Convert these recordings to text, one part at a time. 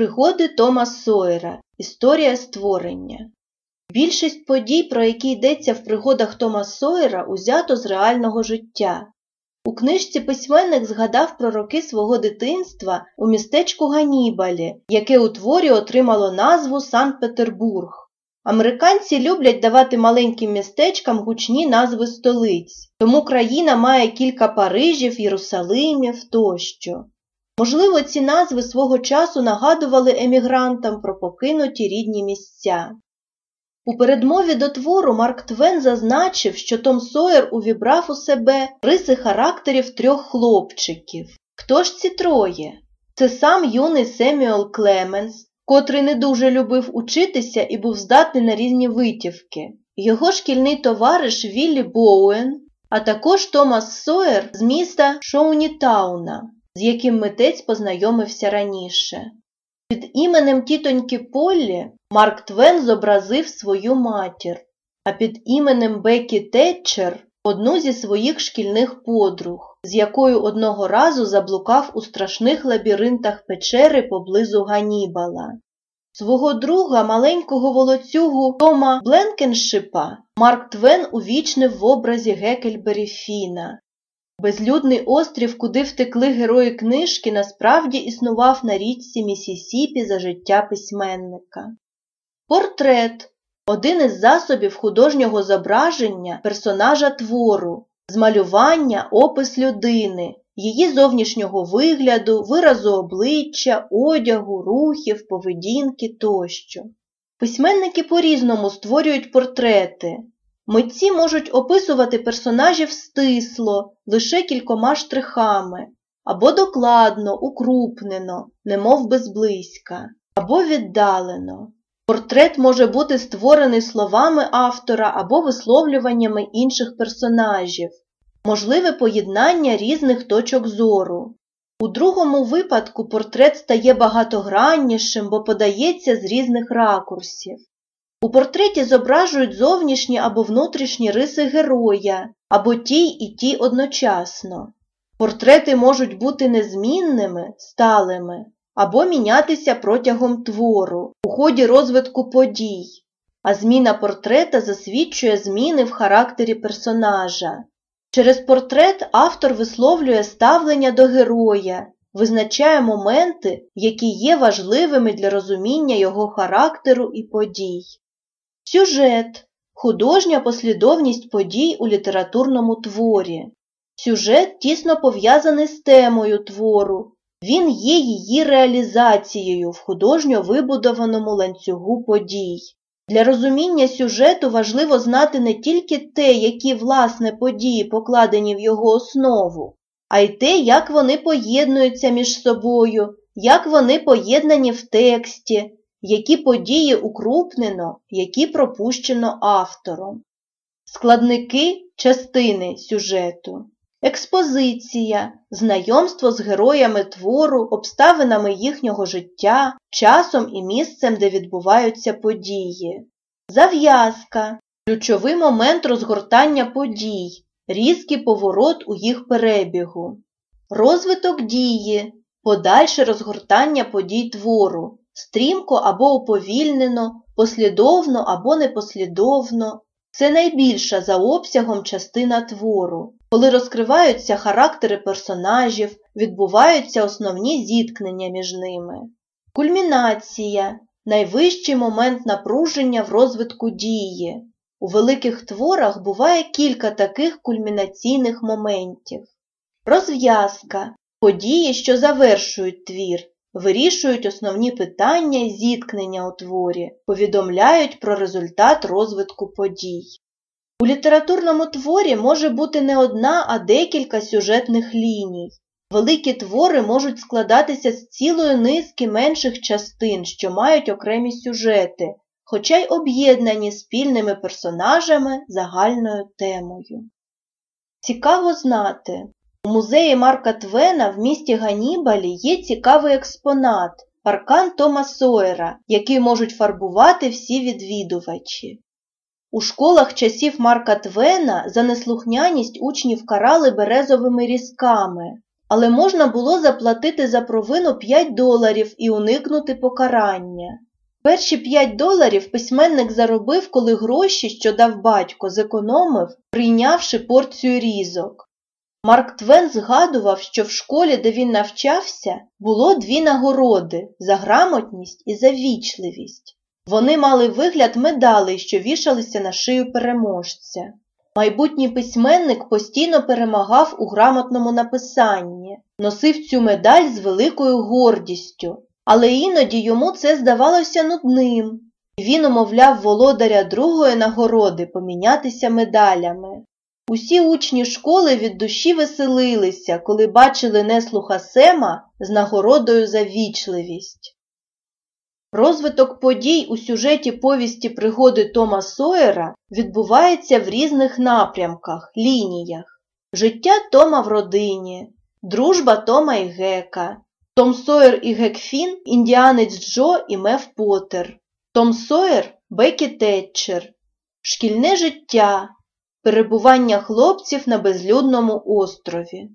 Пригоди Тома Сойера. Історія створення. Більшість подій, про які йдеться в пригодах Тома Сойера, узято з реального життя. У книжці письменник згадав про роки свого дитинства у містечку Ганібалі, яке у творі отримало назву Санкт-Петербург. Американці люблять давати маленьким містечкам гучні назви столиць, тому країна має кілька Парижів, Єрусалимів тощо. Можливо, ці назви свого часу нагадували емігрантам про покинуті рідні місця. У передмові до твору Марк Твен зазначив, що Том Сойер увібрав у себе риси характерів трьох хлопчиків. Хто ж ці троє? Це сам юний Семюел Клеменс, котрий не дуже любив учитися і був здатний на різні витівки, його шкільний товариш Віллі Боуен, а також Томас Сойер з міста Шоунітауна, з яким митець познайомився раніше. Під іменем тітоньки Поллі Марк Твен зобразив свою матір, а під іменем Бекі Тетчер одну зі своїх шкільних подруг, з якою одного разу заблукав у страшних лабіринтах печери поблизу Ганібала. Свого друга, маленького волоцюгу Тома Бленкеншипа, Марк Твен увічнив в образі Гекельбері Фіна. Безлюдний острів, куди втекли герої книжки, насправді існував на річці Місісіпі за життя письменника. Портрет один із засобів художнього зображення персонажа твору, змалювання, опис людини, її зовнішнього вигляду, виразу обличчя, одягу, рухів, поведінки тощо. Письменники по-різному створюють портрети. Митці можуть описувати персонажів стисло, лише кількома штрихами, або докладно, укрупнено, немов би зблизька, або віддалено. Портрет може бути створений словами автора або висловлюваннями інших персонажів, можливе поєднання різних точок зору. У другому випадку портрет стає багатограннішим, бо подається з різних ракурсів. У портреті зображують зовнішні або внутрішні риси героя, або ті і ті одночасно. Портрети можуть бути незмінними, сталими, або мінятися протягом твору, у ході розвитку подій, а зміна портрета засвідчує зміни в характері персонажа. Через портрет автор висловлює ставлення до героя, визначає моменти, які є важливими для розуміння його характеру і подій. Сюжет художня послідовність подій у літературному творі. Сюжет тісно пов'язаний з темою твору, він є її реалізацією в художньо вибудованому ланцюгу подій. Для розуміння сюжету важливо знати не тільки те, які власне події покладені в його основу, а й те, як вони поєднуються між собою, як вони поєднані в тексті, які події укрупнено, які пропущено автором. Складники частини сюжету. Експозиція, знайомство з героями твору, обставинами їхнього життя, часом і місцем, де відбуваються події. Зав'язка ключовий момент розгортання подій, різкий поворот у їх перебігу. Розвиток дії, подальше розгортання подій твору, стрімко або уповільнено, послідовно або непослідовно. Це найбільша за обсягом частина твору, коли розкриваються характери персонажів, відбуваються основні зіткнення між ними. Кульмінація найвищий момент напруження в розвитку дії. У великих творах буває кілька таких кульмінаційних моментів. Розв'язка події, що завершують твір, вирішують основні питання і зіткнення у творі, повідомляють про результат розвитку подій. У літературному творі може бути не одна, а декілька сюжетних ліній. Великі твори можуть складатися з цілої низки менших частин, що мають окремі сюжети, хоча й об'єднані спільними персонажами загальною темою. Цікаво знати, у музеї Марка Твена в місті Ганібалі є цікавий експонат паркан Тома Сойера, який можуть фарбувати всі відвідувачі. У школах часів Марка Твена за неслухняність учнів карали березовими різками. але можна було заплатити за провину 5 доларів і уникнути покарання. Перші 5 доларів письменник заробив, коли гроші, що дав батько, зекономив, прийнявши порцію різок. Марк Твен згадував, що в школі, де він навчався, було дві нагороди за грамотність і за вічливість. Вони мали вигляд медалей, що вішалися на шию переможця. Майбутній письменник постійно перемагав у грамотному написанні, носив цю медаль з великою гордістю, але іноді йому це здавалося нудним. Він умовляв володаря другої нагороди помінятися медалями. Усі учні школи від душі веселилися, коли бачили неслуха Сема з нагородою за вічливість. Розвиток подій у сюжеті повісті пригоди Тома Сойера відбувається в різних напрямках, лініях. Життя Тома в родині, дружба Тома і Гека, Том Сойер і Гекфін, Індіанець Джо і Мев Поттер, Том Сойер Бекі Тетчер, Шкільне життя, перебування хлопців на безлюдному острові.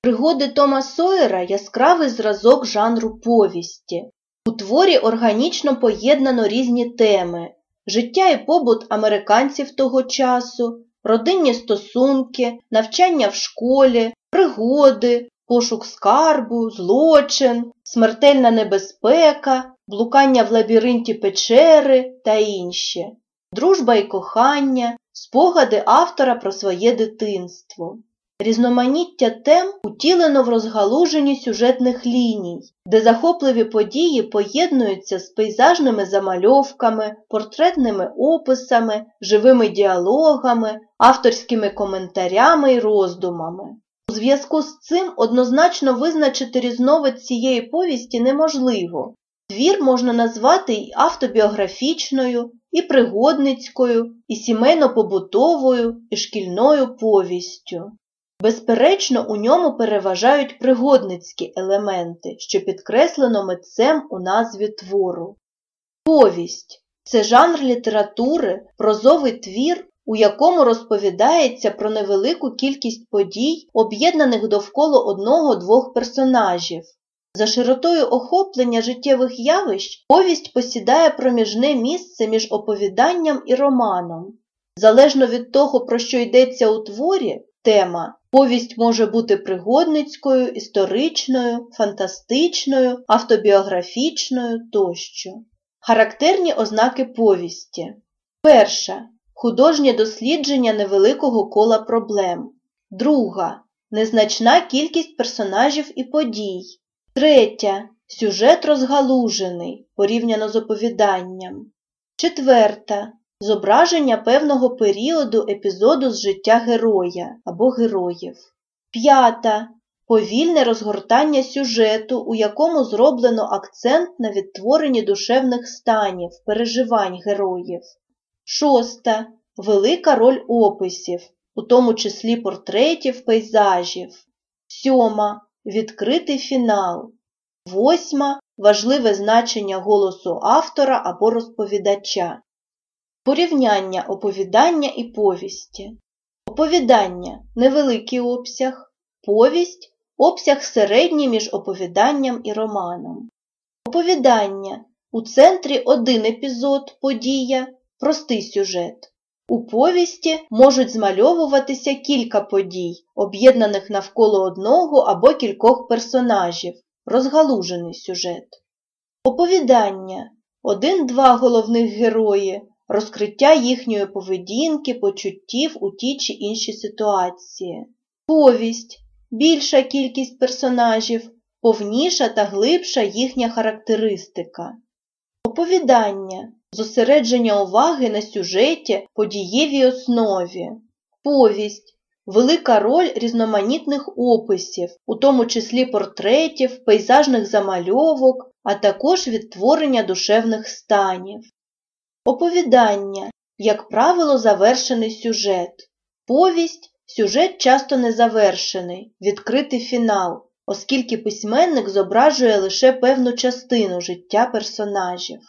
Пригоди Тома Сойера яскравий зразок жанру повісті. У творі органічно поєднано різні теми життя і побут американців того часу, родинні стосунки, навчання в школі, пригоди, пошук скарбу, злочин, смертельна небезпека, блукання в лабіринті печери та інші, дружба і кохання, спогади автора про своє дитинство. Різноманіття тем утілено в розгалуженні сюжетних ліній, де захопливі події поєднуються з пейзажними замальовками, портретними описами, живими діалогами, авторськими коментарями і роздумами. У зв'язку з цим однозначно визначити різновид цієї повісті неможливо. Твір можна назвати і автобіографічною, і пригодницькою, і сімейно-побутовою, і шкільною повістю. Безперечно, у ньому переважають пригодницькі елементи, що підкреслено митцем у назві твору. Повість це жанр літератури, прозовий твір, у якому розповідається про невелику кількість подій, об'єднаних довкола одного-двох персонажів. За широтою охоплення життєвих явищ повість посідає проміжне місце між оповіданням і романом. Залежно від того, про що йдеться у творі, тема Повість може бути пригодницькою, історичною, фантастичною, автобіографічною тощо. Характерні ознаки повісті. Перша. Художнє дослідження невеликого кола проблем. Друга. Незначна кількість персонажів і подій. Третя. Сюжет розгалужений порівняно з оповіданням. Четверта. Зображення певного періоду епізоду з життя героя або героїв. П'ята. Повільне розгортання сюжету, у якому зроблено акцент на відтворенні душевних станів, переживань героїв. Шоста. Велика роль описів, у тому числі портретів, пейзажів. Сьома. Відкритий фінал. Восьма. Важливе значення голосу автора або розповідача. Порівняння оповідання і повісті. Оповідання невеликий обсяг, повість обсяг середній між оповіданням і романом. Оповідання у центрі один епізод, подія, простий сюжет. У повісті можуть змальовуватися кілька подій, об'єднаних навколо одного або кількох персонажів, розгалужений сюжет. Оповідання один-два головних герої розкриття їхньої поведінки, почуттів у тій чи іншій ситуації. Повість більша кількість персонажів, повніша та глибша їхня характеристика. Оповідання зосередження уваги на сюжеті, подієвій основі. Повість велика роль різноманітних описів, у тому числі портретів, пейзажних замальовок, а також відтворення душевних станів. Оповідання, як правило, завершений сюжет. Повість сюжет часто не завершений, відкритий фінал, оскільки письменник зображує лише певну частину життя персонажів.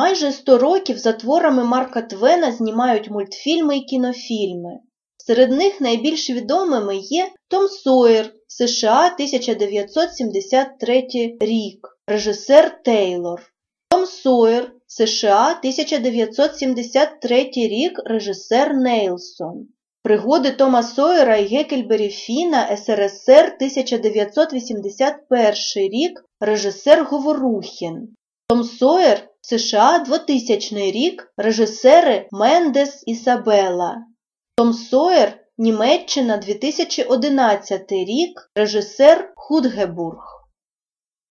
Майже 100 років за творами Марка Твена знімають мультфільми і кінофільми. Серед них найбільш відомими є Том Сойер США 1973 рік. Режисер Тейлор. Том Сойер США 1973 рік. Режисер Нейлсон. Пригоди Тома Сойера і Гекельбері Фіна СРСР 1981 рік. Режисер Говорухін. Том Сойер США 2000 рік. Режисери Мендес Ісабела. Том Сойер Німеччина 2011 рік. Режисер Худгебург.